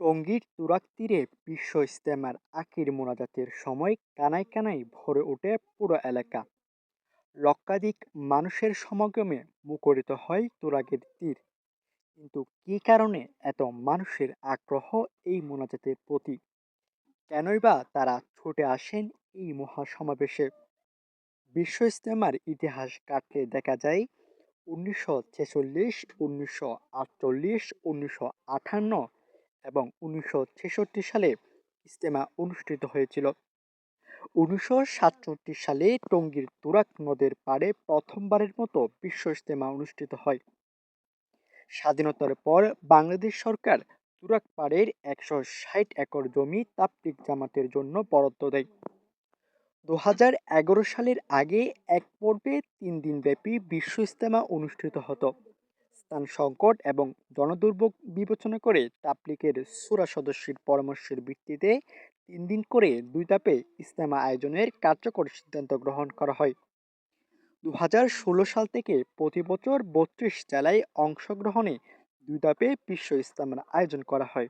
টঙ্গীর তুরাগ তীরে বিশ্ব ইজতেমার আখির মোনাজাতের সময় কানায় কানায় ভরে ওঠে পুরো এলাকা। লক্ষাধিক মানুষের সমাগমে মুখরিত হয় তুরাগের তীর। কিন্তু কী কারণে এত মানুষের আগ্রহ এই মোনাজাতের প্রতি কেনই বা তারা ছুটে আসেন এই মহাসমাবেশে? বিশ্ব ইস্তেমার ইতিহাস কাটলে দেখা যায় উনিশশো ছেচল্লিশ, উনিশশো আটচল্লিশ, উনিশশো আটান্ন এবং উনিশশো ছেষট্টি সালে ইজতেমা অনুষ্ঠিত হয়েছিল। উনিশশো সাতষট্টি সালে টঙ্গীর তুরাক নদের পাড়ে প্রথমবারের মতো বিশ্ব ইজতেমা অনুষ্ঠিত হয়। স্বাধীনতার পর বাংলাদেশ সরকার তুরাক পাড়ের একশো ষাট একর জমি তাপলিক জামাতের জন্য বরাদ্দ দেয়। দু হাজার এগারো সালের আগে এক পর্বে তিন দিনব্যাপী বিশ্ব ইজতেমা অনুষ্ঠিত হতো। স্থান সংকট এবং জনদুর্ভোগ বিবেচনা করে তাপলিকের সুরা সদস্যের পরামর্শের ভিত্তিতে তিন দিন করে দুই ধাপে ইজতেমা আয়োজনের কার্যকর সিদ্ধান্ত গ্রহণ করা হয়। দু হাজার ষোলো সাল থেকে প্রতি বছর বত্রিশ জেলায় অংশগ্রহণে দুই ধাপে বিশ্ব ইজতেমার আয়োজন করা হয়।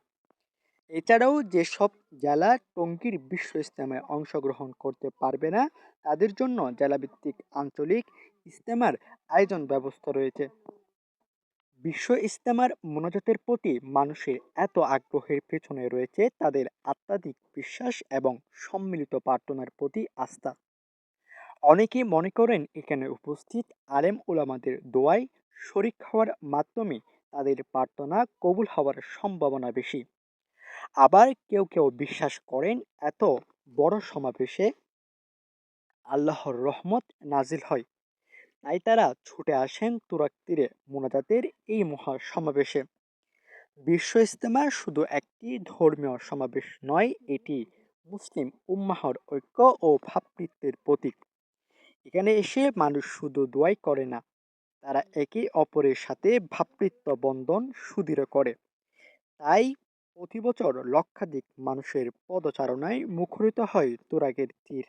এছাড়াও যেসব জেলা টঙ্গীর বিশ্ব ইজতেমায় অংশগ্রহণ করতে পারবে না, তাদের জন্য জেলাভিত্তিক আঞ্চলিক ইজতেমার আয়োজন ব্যবস্থা রয়েছে। বিশ্ব ইজতেমার মোনাজাতের প্রতি মানুষের এত আগ্রহের পেছনে রয়েছে তাদের আত্মাধিক বিশ্বাস এবং সম্মিলিত প্রার্থনার প্রতি আস্থা। অনেকে মনে করেন এখানে উপস্থিত আলেম ওলামাদের দোয়ায় শরিক হওয়ার মাধ্যমে তাদের প্রার্থনা কবুল হওয়ার সম্ভাবনা বেশি। আবার কেউ কেউ বিশ্বাস করেন এত বড় সমাবেশে আল্লাহর রহমত নাজিল হয়। তাই তারা ছুটে আসেন তুরাক তীরে মোনাজাতের এই মহা সমাবেশে বিশ্ব ইজতেমা শুধু একটি ধর্মীয় সমাবেশ নয়, এটি মুসলিম উম্মাহর ঐক্য ও ভাতৃত্বের প্রতীক। এখানে এসে মানুষ শুধু দোয়াই করে না, তারা একে অপরের সাথে ভ্রাতৃত্ব বন্ধন সুদৃঢ় করে। তাই প্রতি বছর লক্ষাধিক মানুষের পদচারণায় মুখরিত হয় তুরাগের তীর।